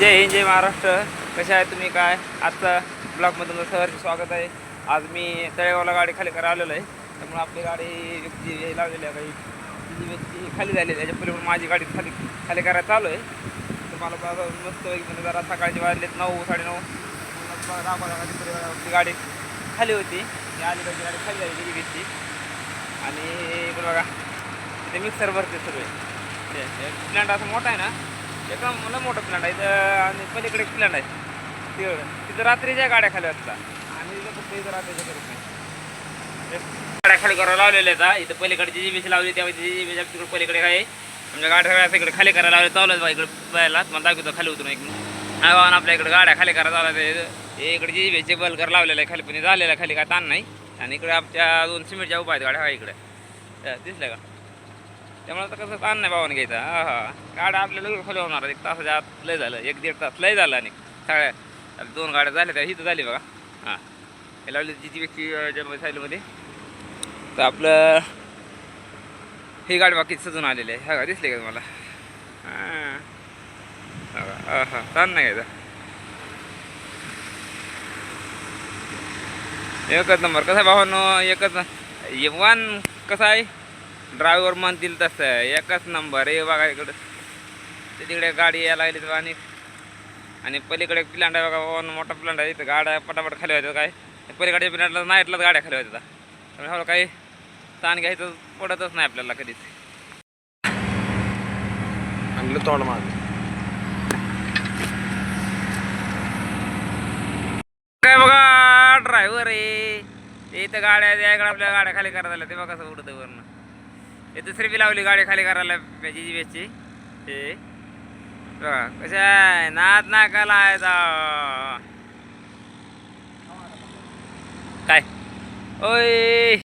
जय हिंद जय महाराष्ट्र. कसे आहे तुम्ही? काय? आजचा ब्लॉगमध्ये तुमचं सहर्ष स्वागत आहे. आज मी तळेगावला गाडी खाली करायला आलेलो आहे. त्यामुळे आपली गाडी व्यक्ती लावलेली आहे. काही व्यक्ती खाली झाली आहे. त्याच्या पलीकडून माझी गाडी खाली खाली करायला चालू आहे. तुम्हाला बघा मस्त म्हणजे जरा सकाळचे वाजलेत नऊ साडेनऊ. मग गाडी खाली होती. ती आली पाहिजे गाडी खाली झाली ती व्यक्ती आणि इकडे बघा ते मिक्सर भरते सगळे प्लॅन्ट असं मोठा आहे ना? एका मला मोठा प्लॅन्ट आहे इथं आणि पलीकडे एक प्लॅन्ट आहे. तिकडं तिथं रात्रीच्या गाड्या खाली असतात आणि इथं फक्त इथं रात्रीच्या करत नाही. गाड्या खाली करायला लावलेल्या आहेत इथं पलीकडे जी बीच लावली त्यामुळे जी बी तिकडे पलीकडे काय आहे. गाड्या सगळ्या इकडे खाली करायला लावले चालू आहे इकडे पाहायला मला दाखवतो खाली उतरून एक हा बाबा आपल्या इकडे गाड्या खाली करायला लावल्या इकडे जी बीचे बलकर लावलेलं आहे खाली पण झालेलं आहे खाली काय ताण नाही. आणि इकडे आमच्या दोन सिमेंटच्या उभा आहेत गाड्या इकडे. दिसल्या का? त्यामुळे आता कसं ताण नाही भावाने घ्यायचा. हा हा. गाड्या आपल्याला लगेच होणार एक तासाच्या आत लय झालं. एक दीड तास लय झालं आणि सगळ्या दोन गाड्या झाल्या त्या. इथं झाली बघा. हां. हे लावली जी ती व्यक्ती जन्म साईडमध्ये तर आपलं ही गाडी बाकी सजून आलेली आहे. ह्या गाडी दिसली का तुम्हाला? हां. हा हा. ताण नाही घ्यायचा. एकच नंबर. कसं आहे भावानो? एकच वन कसं आहे? ड्रायव्हर म्हणतील तसं. एकच नंबर हे बघा इकडं. ते तिकडे गाडी यायला लागली तर आणि आणि पलीकडे प्लांट आहे बघा मोठा प्लांट आहे. इथं गाड्या पटापट खाली होत्या काय? पलीकडे प्लांटला नाईटलाच गाड्या खाली होत्या त्यामुळे हवं काही ताण घ्यायचं पडतच नाही आपल्याला कधीच. आणलं तोंड माग. काय बघा ड्रायव्हर आहे. ते इथं गाड्या आपल्या गाड्या खाली करायला ते बघा कसं उडतं वरनं. हे दुसरी बी लावली गाडी खाली करायला जी जी बेसची. ते बघा आहे? नाद ना कला आहे काय? ओय.